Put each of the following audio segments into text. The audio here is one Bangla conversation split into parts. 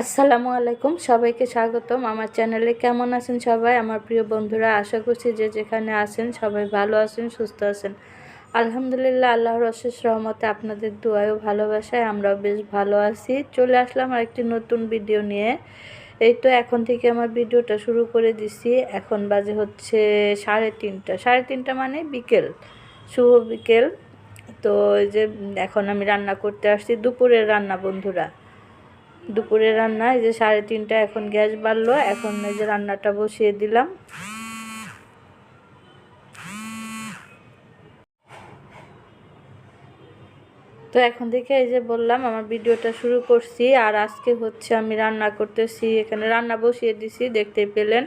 আসসালামু আলাইকুম, সবাইকে স্বাগতম। আমার চ্যানেলে কেমন আছেন সবাই? আমার প্রিয় বন্ধুরা, আশা করছি যে যেখানে আছেন সবাই ভালো আছেন, সুস্থ আছেন। আলহামদুলিল্লাহ, আল্লাহর অশেষ রহমতে আপনাদের দোয়ায়ও ভালোবাসায় আমরাও বেশ ভালো আছি। চলে আসলাম আরেকটি নতুন ভিডিও নিয়ে। এই তো এখন থেকে আমার ভিডিওটা শুরু করে দিছি। এখন বাজে হচ্ছে সাড়ে তিনটা। সাড়ে তিনটা মানে বিকেল, শুভ বিকেল। তো যে, এখন আমি রান্না করতে আসছি। দুপুরের রান্না, বন্ধুরা। দুপুরে রান্না, এই যে সাড়ে তিনটা এখন গ্যাস বাড়লো, এখন এই যে রান্নাটা বসিয়ে দিলাম। তো এখন থেকে এই যে বললাম, আমার ভিডিওটা শুরু করছি, আর আজকে হচ্ছে আমি রান্না করতেছি, এখানে রান্না বসিয়ে দিছি দেখতে পেলেন।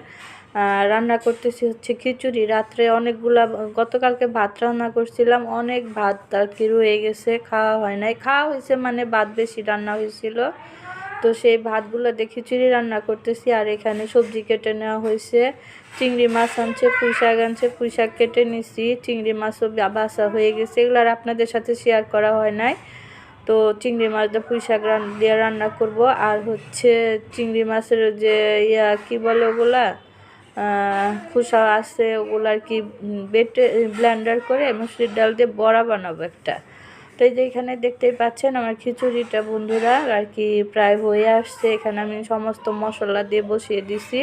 রান্না করতেছি হচ্ছে খিচুড়ি, রাত্রে অনেকগুলা, গতকালকে ভাত রান্না করছিলাম, অনেক ভাত আর কি রয়ে গেছে, খাওয়া হয় নাই। খাওয়া হয়েছে মানে ভাত বেশি, রান্না হয়েছিল। তো সেই ভাতগুলো দিয়ে খিচুড়ি রান্না করতেছি। আর এখানে সবজি কেটে নেওয়া হয়েছে। চিংড়ি মাছ আনছে, পুঁই শাক আনছে, পুঁই শাক কেটে নিছি। চিংড়ি মাছও বাসা হয়ে গেছে। এগুলো আর আপনাদের সাথে শেয়ার করা হয় নাই। তো চিংড়ি মাছ দিয়ে পুঁই শাক দিয়ে রান্না করব। আর হচ্ছে চিংড়ি মাছের যে ইয়া, কি বলে ওগুলা? খুসা আছে, ওগুলো আর কি বেটে ব্লেন্ডার করে মুসুরির ডাল দিয়ে বড়া বানাবো একটা। তো এই যে এখানে দেখতেই পাচ্ছেন আমার খিচুড়িটা, বন্ধুরা, আর কি প্রায় হয়ে আসছে। এখানে আমি সমস্ত মশলা দিয়ে বসিয়ে দিছি।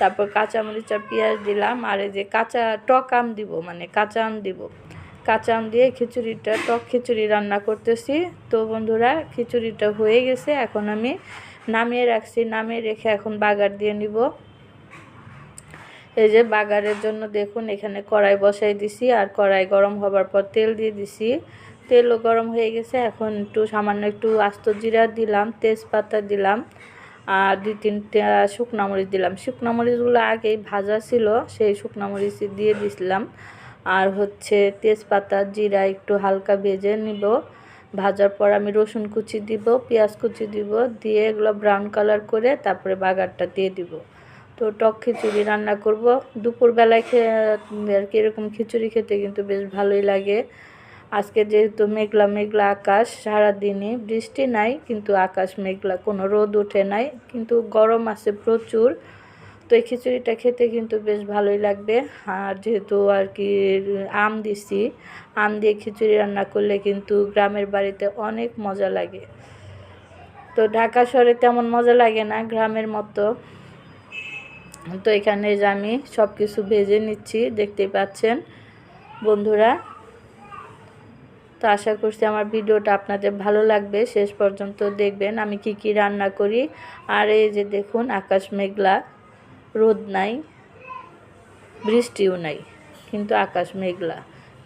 তারপর কাঁচামরিচ আর পেঁয়াজ দিলাম। আর এই যে কাঁচা টক আম দিব মানে কাঁচা আম দিব। কাঁচা আম দিয়ে খিচুড়িটা, টক খিচুড়ি রান্না করতেছি। তো বন্ধুরা, খিচুড়িটা হয়ে গেছে। এখন আমি নামিয়ে রাখছি। নামিয়ে রেখে এখন বাগার দিয়ে নিব। এই যে বাগারের জন্য দেখুন, এখানে কড়াই বসাই দিছি। আর কড়াই গরম হবার পর তেল দিয়ে দিছি। তেলও গরম হয়ে গেছে। এখন একটু সামান্য একটু আস্ত জিরা দিলাম, তেজপাতা দিলাম, আর দুই তিনটা শুকনা মরিচ দিলাম। শুকনা মরিচগুলো আগেই ভাজা ছিল, সেই শুকনা মরিচ দিয়ে দিছিলাম। আর হচ্ছে তেজপাতা, জিরা একটু হালকা ভেজে নিব। ভাজার পর আমি রসুন কুচি দিব, পেঁয়াজ কুচি দিব, দিয়ে এগুলো ব্রাউন কালার করে তারপরে বাগারটা দিয়ে দিব। তো টক খিচুড়ি রান্না করব। দুপুরবেলায় খেয়ে, আর কি এরকম খিচুড়ি খেতে কিন্তু বেশ ভালোই লাগে। আজকে যেহেতু মেঘলা মেঘলা আকাশ, সারাদিনই বৃষ্টি নাই, কিন্তু আকাশ মেঘলা, কোনো রোদ ওঠে নাই, কিন্তু গরম আছে প্রচুর। তো এই খিচুড়িটা খেতে কিন্তু বেশ ভালোই লাগবে। আর যেহেতু আর কি আম দিছি, আম দিয়ে খিচুড়ি রান্না করলে কিন্তু গ্রামের বাড়িতে অনেক মজা লাগে। তো ঢাকা শহরে তেমন মজা লাগে না গ্রামের মতো। তো এখানে যে আমি সব কিছু ভেজে নিচ্ছি, দেখতেই পাচ্ছেন বন্ধুরা। তো আশা করছি আমার ভিডিওটা আপনাদের ভালো লাগবে। শেষ পর্যন্ত দেখবেন আমি কি কি রান্না করি। আর এই যে দেখুন, আকাশ মেঘলা, রোদ নাই, বৃষ্টিও নাই, কিন্তু আকাশ মেঘলা।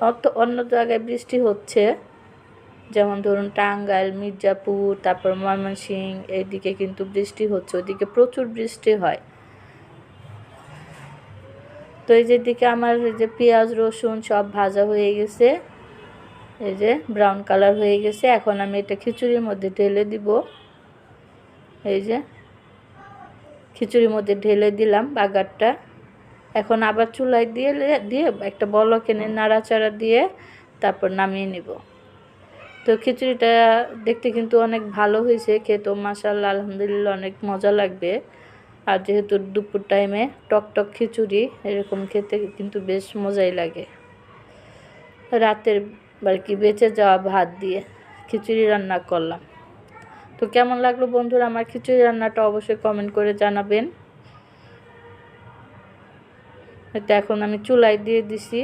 অত অন্য জায়গায় বৃষ্টি হচ্ছে, যেমন ধরুন টাঙ্গাইল, মির্জাপুর, তারপর ময়মনসিং এইদিকে কিন্তু বৃষ্টি হচ্ছে ওইদিকে প্রচুর বৃষ্টি হয়। তো এই যে দিকে আমার যে পেঁয়াজ, রসুন সব ভাজা হয়ে গেছে। এই যে ব্রাউন কালার হয়ে গেছে। এখন আমি এটা খিচুড়ির মধ্যে ঢেলে দিব। এই যে খিচুড়ির মধ্যে ঢেলে দিলাম বাগারটা। এখন আবার চুলায় দিয়ে দিয়ে একটা বল কেনে নাড়াচাড়া দিয়ে তারপর নামিয়ে নিব। তো খিচুড়িটা দেখতে কিন্তু অনেক ভালো হয়েছে, খেতেও মাসাল্লাহ আলহামদুলিল্লাহ অনেক মজা লাগবে। আর যেহেতু দুপুর টাইমে টক টক খিচুড়ি, এরকম খেতে কিন্তু বেশ মজাই লাগে। রাতের আর কি বেঁচে যাওয়া ভাত দিয়ে খিচুড়ি রান্না করলাম। তো কেমন লাগল বন্ধুরা আমার খিচুড়ি রান্নাটা অবশ্যই কমেন্ট করে জানাবেন। এটা এখন আমি চুলাই দিয়ে দিছি,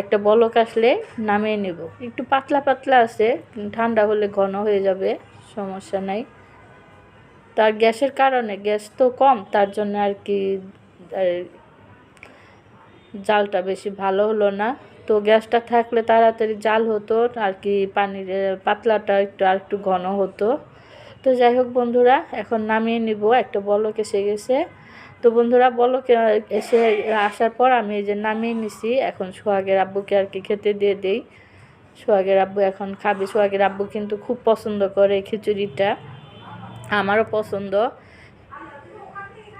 একটা বলক আসলে নামিয়ে নেব। একটু পাতলা পাতলা আছে ঠান্ডা হলে ঘন হয়ে যাবে, সমস্যা নাই। তার গ্যাসের কারণে, গ্যাস তো কম, তার জন্য আর কি জালটা বেশি ভালো হলো না। তো গ্যাসটা থাকলে তাড়াতাড়ি জাল হতো, আর কি পানির পাতলাটা একটু, আর একটু ঘন হতো। তো যাই হোক বন্ধুরা, এখন নামিয়ে নিব, একটা বলক এসে গেছে। তো বন্ধুরা, বলক এসে আসার পর আমি এই যে নামিয়ে নিছি, এখন সোহাগের আব্বুকে আর কি খেতে দিয়ে দেই। সোহাগের আব্বু এখন খাবে, সোহাগের আব্বু কিন্তু খুব পছন্দ করে খিচুড়িটা, আমারও পছন্দ।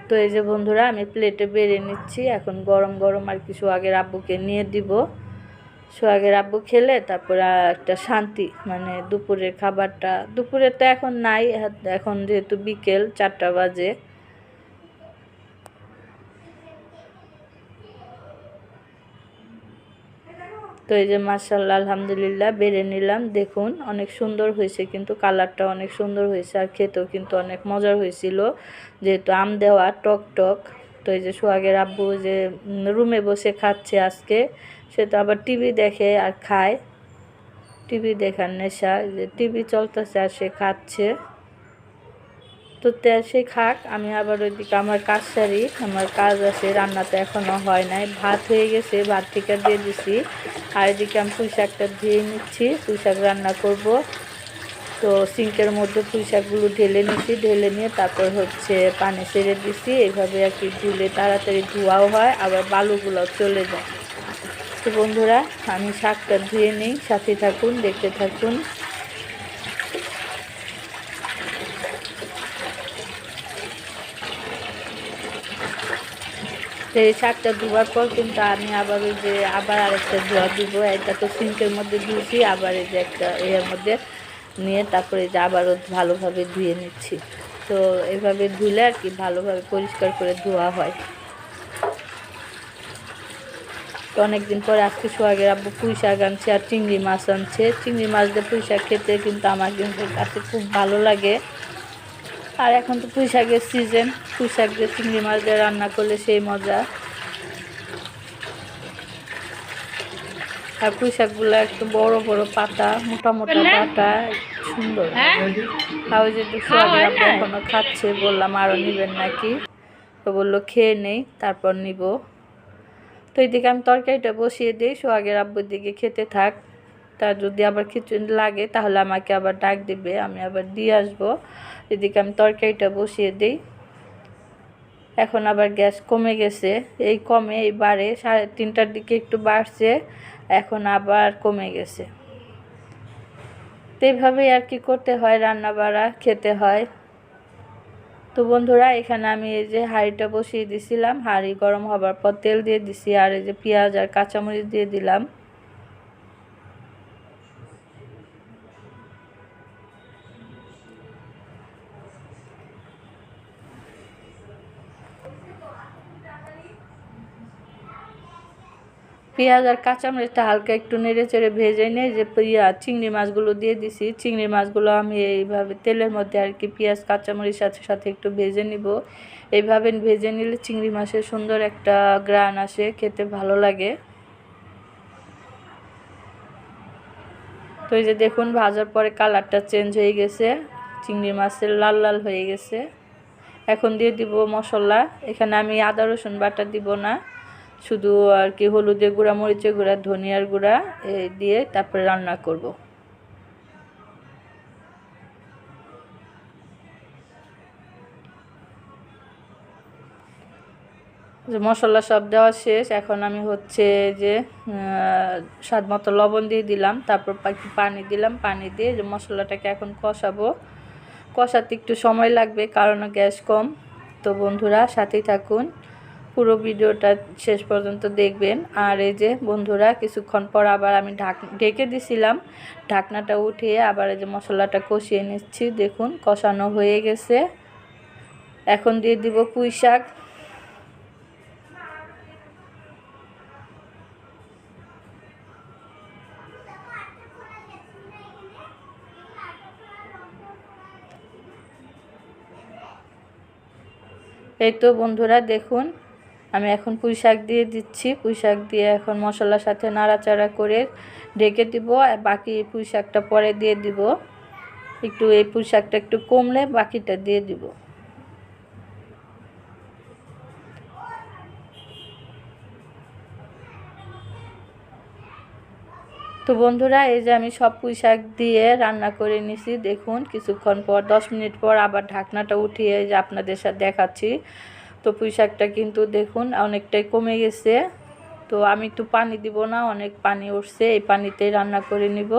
তো এই যে বন্ধুরা, আমি প্লেটে বেড়ে নিচ্ছি, এখন গরম গরম আর কিছু আগের আব্বুকে নিয়ে দিব। সোহাগের আব্বু খেলে তারপর একটা শান্তি মানে দুপুরের খাবারটা, দুপুরে তো এখন নাই, এখন যেহেতু বিকেল চারটা বাজে। তো এই যে মার্শাল্লাহ আলহামদুলিল্লাহ, বেড়ে নিলাম। দেখুন, অনেক সুন্দর হয়েছে, কিন্তু কালারটা অনেক সুন্দর হয়েছে আর খেতেও কিন্তু অনেক মজার হয়েছিল। যেহেতু আম দেওয়া, টক টক। তো এই যে সোহাগের আব্বু যে রুমে বসে খাচ্ছে আজকে সে তো আবার টিভি দেখে আর খায়। টিভি দেখার নেশা, যে টিভি চলতেছে আর সে খাচ্ছে। তো সে খাক, আমি আবার ওইদিকে আমার কাজ সারি, আমার কাজ আছে রান্নাতে এখনও হয় নাই। ভাত হয়ে গেছে, ভাত থেকে দিয়ে দিছি। আর এদিকে আমি পুঁই শাকটা ধুয়ে নিচ্ছি, পুঁই শাক রান্না করব। তো সিঙ্কের মধ্যে পুঁই শাকগুলো ঢেলে নিচ্ছি ঢেলে নিয়ে তারপর হচ্ছে পানি সেরে দিছি। এইভাবে আর কি ধুলে তাড়াতাড়ি ধোয়াও হয়, আবার বালুগুলোও চলে যায়। তো বন্ধুরা, আমি শাকটা ধুয়ে নিই, সাথে থাকুন, দেখতে থাকুন। এই শাকটা ধোয়ার পর কিন্তু আমি আবার ওই যে আবার আরেকটা ধোয়া দিব। এটা তো সিঙ্কের মধ্যে ধুয়েছি, আবার এই যে একটা এর মধ্যে নিয়ে তারপরে যে আবারও ভালোভাবে ধুয়ে নিচ্ছি। তো এভাবে ধুলে আর কি ভালোভাবে পরিষ্কার করে ধোয়া হয়। তো অনেকদিন পরে আজকে সোহাগের আব্বু পুঁই শাক আনছে আর চিংড়ি মাছ আনছে। চিংড়ি মাছ দিয়ে পুঁই শাক খেতে কিন্তু আমার কিন্তু কাছে খুব ভালো লাগে। আর এখন তো পুঁই শাকের সিজন পুঁই শাক দিয়ে চিংড়ি মাছ দিয়ে রান্না করলে সেই মজা। আর পুঁই শাকগুলো একটু বড় বড় পাতা মোটা মোটা পাতা সুন্দর। আর ওই যে সোহাগের আব্বু এখনও খাচ্ছে বললাম আরও নিবেন নাকি? তো বলল খেয়ে নেই তারপর নিব। তো এইদিকে আমি তরকারিটা বসিয়ে দিই, সোহাগের আব্বুর দিকে খেতে থাক। তার যদি আবার খিচুড়ি লাগে, তাহলে আমাকে আবার ডাক দিবে, আমি আবার দিয়ে আসব। এদিকে আমি তরকারিটা বসিয়ে দিই। এখন আবার গ্যাস কমে গেছে। এই কমে, এই বাড়ে, সাড়ে তিনটার দিকে একটু বাড়ছে, এখন আবার কমে গেছে। তো এইভাবেই আর কি করতে হয় রান্না বাড়া খেতে হয়। তো বন্ধুরা, এখানে আমি এই যে হাঁড়িটা বসিয়ে দিছিলাম। হাঁড়ি গরম হবার পর তেল দিয়ে দিছি, আর এই যে পেঁয়াজ আর কাঁচামরিচ দিয়ে দিলাম। পেঁয়াজ আর কাঁচামরিচটা হালকা একটু নেড়ে চেড়ে ভেজে নিয়ে যে ইয়া চিংড়ি মাছগুলো দিয়ে দিছি, চিংড়ি মাছগুলো আমি এইভাবে তেলের মধ্যে আর কি পেঁয়াজ, কাঁচামরিচ সাথে সাথে একটু ভেজে নিব। এইভাবে ভেজে নিলে চিংড়ি মাছের সুন্দর একটা গ্রান আসে, খেতে ভালো লাগে। তো এই যে দেখুন, ভাজার পরে কালারটা চেঞ্জ হয়ে গেছে, চিংড়ি মাছের লাল লাল হয়ে গেছে। এখন দিয়ে দিব মশলা, এখানে আমি আদা রসুন বাটা দিব না। শুধু আর কি হলুদের গুঁড়া, মরিচের গুঁড়া, ধনিয়ার গুঁড়া দিয়ে তারপরে রান্না করব। মশলা সব দেওয়া শেষ, এখন আমি হচ্ছে যে স্বাদ মতো লবণ দিয়ে দিলাম, তারপর পানি দিলাম, পানি দিয়ে যে মশলাটাকে এখন কষাবো। কষাতে একটু সময় লাগবে, কারণ গ্যাস কম। তো বন্ধুরা, সাথেই থাকুন। পুরো ভিডিওটা শেষ পর্যন্ত দেখবেন। আর এই যে বন্ধুরা, কিছুক্ষণ পর আবার আমি ঢাক, ঢেকে দিছিলাম। ঢাকনাটা উঠিয়ে আবার এই যে মশলাটা কষিয়ে নিচ্ছি। দেখুন, কষানো হয়ে গেছে। এখন দিয়ে দিব পুঁই শাক। এই তো বন্ধুরা, দেখুন আমি এখন পুঁই শাক দিয়ে দিচ্ছি। পুঁই শাক দিয়ে এখন মশলার সাথে নাড়াচাড়া করে ঢেকে দিব। বাকি পুঁই শাকটা পরে দিয়ে দিব। একটু এই পুঁই শাকটা একটু কমলে বাকিটা দিয়ে দিব। তো বন্ধুরা, এই যে আমি সব পুঁই শাক দিয়ে রান্না করে নিছি। দেখুন, কিছুক্ষণ পর, দশ মিনিট পর আবার ঢাকনাটা উঠিয়ে যে আপনাদের সাথে দেখাচ্ছি। তো পুঁই শাকটা কিন্তু দেখুন অনেকটাই কমে গেছে। তো আমি একটু পানি দিব না, অনেক পানি উঠছে, এই পানিতেই রান্না করে নিব।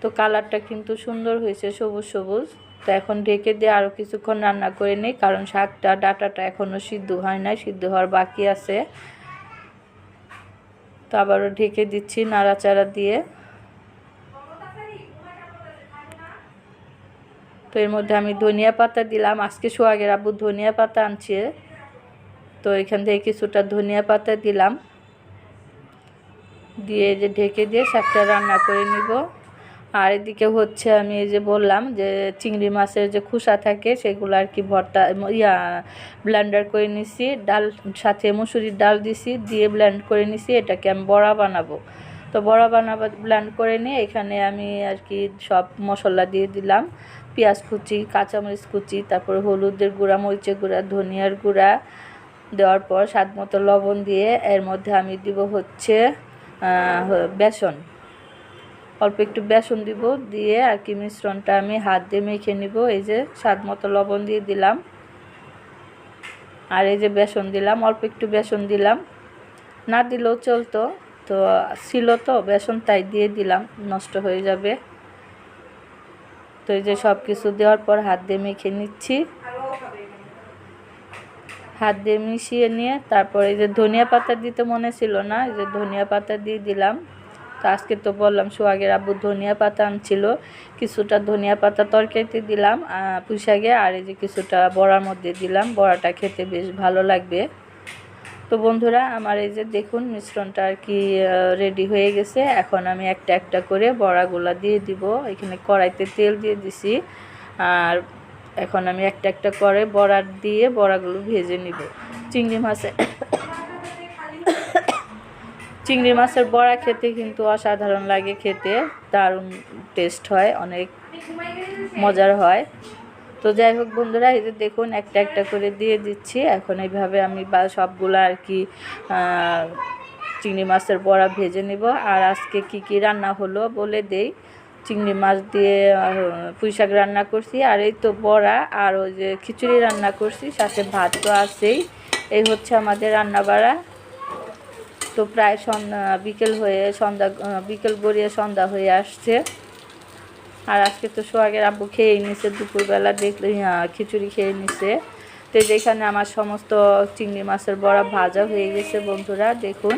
তো কালারটা কিন্তু সুন্দর হয়েছে, সবুজ সবুজ। তো এখন ঢেকে দিয়ে আরও কিছুক্ষণ রান্না করে নিই, কারণ শাকটা, ডাটাটা এখনও সিদ্ধ হয় নাই, সিদ্ধ হওয়ার বাকি আছে। তো আবারও ঢেকে দিচ্ছি নাড়াচাড়া দিয়ে। তো এর মধ্যে আমি ধনিয়া পাতা দিলাম। আজকে সোহাগের আব্বু ধনিয়া পাতা আনছে। তো এখান থেকে কিছুটা ধনিয়া পাতা দিলাম। দিয়ে যে ঢেকে দিয়ে শাকটা রান্না করে নিব। আর এদিকে হচ্ছে আমি এই যে বললাম যে চিংড়ি মাছের যে খোসা থাকে, সেগুলো আর কি ভর্তা, ইয়া ব্লেন্ডার করে নিছি। ডাল, সাথে মুসুরির ডাল দিছি, দিয়ে ব্লেন্ড করে নিছি। এটাকে আমি বড়া বানাবো। তো বড়া বানাবো ব্লেন্ড করে নিয়ে এখানে আমি আর কি সব মশলা দিয়ে দিলাম। পেঁয়াজ কুচি, কাঁচামরিচ কুচি, তারপরে হলুদের গুঁড়া, মরিচের গুঁড়া, ধনিয়ার গুঁড়া দেওয়ার পর স্বাদ মতো লবণ দিয়ে এর মধ্যে আমি দিব হচ্ছে বেসন। অল্প একটু বেসন দিব দিয়ে আর কি মিশ্রণটা আমি হাত দিয়ে মেখে নিব। এই যে স্বাদ মতো লবণ দিয়ে দিলাম। আর এই যে বেসন দিলাম, অল্প একটু বেসন দিলাম। না দিলেও চলতো, তো ছিল তো বেসন তাই দিয়ে দিলাম, নষ্ট হয়ে যাবে। তো এই যে সব কিছু দেওয়ার পর হাত দিয়ে মেখে নিচ্ছি। হাত দিয়ে মিশিয়ে নিয়ে তারপরে এই যে ধনিয়া পাতা দিতে মনে ছিল না, এই যে ধনিয়া পাতা দিয়ে দিলাম। তো আজকে তো বললাম সোহাগের আব্বু ধনিয়া পাতা আনছিল, কিছুটা ধনিয়া পাতা তরকারিতে দিলাম পুঁশাকে আর এই যে কিছুটা বড়ার মধ্যে দিলাম। বড়াটা খেতে বেশ ভালো লাগবে। তো বন্ধুরা, আমার এই যে দেখুন মিশ্রণটা আর কি রেডি হয়ে গেছে। এখন আমি একটা একটা করে বড়াগুলা দিয়ে দিব। এখানে কড়াইতে তেল দিয়ে দিছি। আর এখন আমি একটা একটা করে বড়া দিয়ে বড়াগুলো ভেজে নিব। চিংড়ি মাছে চিংড়ি মাছের বড়া খেতে কিন্তু অসাধারণ লাগে খেতে। দারুণ টেস্ট হয়, অনেক মজার হয়। তো যাই হোক বন্ধুরা, এই যে দেখুন একটা একটা করে দিয়ে দিচ্ছি। এখন এইভাবে আমি বা সবগুলো আর কি চিংড়ি মাছের বড়া ভেজে নিব। আর আজকে কি কি রান্না হলো বলে দেই। চিংড়ি মাছ দিয়ে পুঁই শাক রান্না করছি। আর এই তো বড়া আর ওই যে খিচুড়ি রান্না করছি, সাথে ভাত তো আছেই। এই হচ্ছে আমাদের রান্না বাড়া তো প্রায় সন্ধ্যা, বিকেল হয়ে সন্ধ্যা বিকেল গড়িয়ে সন্ধ্যা হয়ে আসছে। আর আজকে তো সোহাগের আব্বু খেয়ে নিছে, দুপুরবেলা দেখলে খিচুড়ি খেয়ে নিছে। তো যেখানে আমার সমস্ত চিংড়ি মাছের বড়া ভাজা হয়ে গেছে বন্ধুরা, দেখুন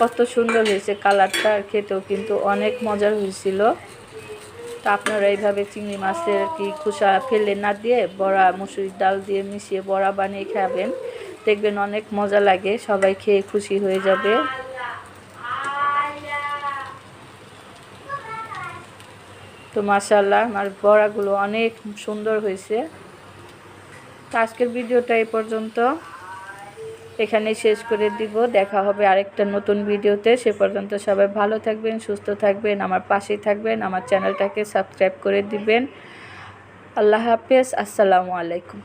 কত সুন্দর হয়েছে কালারটা, আর খেতেও কিন্তু অনেক মজার হয়েছিল। তো আপনারা এইভাবে চিংড়ি মাছের কি খোসা ফেলে না দিয়ে বড়া, মুসুরির ডাল দিয়ে মিশিয়ে বড়া বানিয়ে খাবেন। দেখবেন অনেক মজা লাগে, সবাই খেয়ে খুশি হয়ে যাবে। তো মাসাল্লাহ আমার বড়াগুলো অনেক সুন্দর হয়েছে। তো আজকের ভিডিওটা এই পর্যন্ত। এখানে শেষ করে দিব। দেখা হবে আরেকটা নতুন ভিডিওতে। সে পর্যন্ত সবাই ভালো থাকবেন, সুস্থ থাকবেন, আমার পাশেই থাকবেন, আমার চ্যানেলটাকে সাবস্ক্রাইব করে দিবেন। আল্লাহ হাফেজ, আসসালামু আলাইকুম।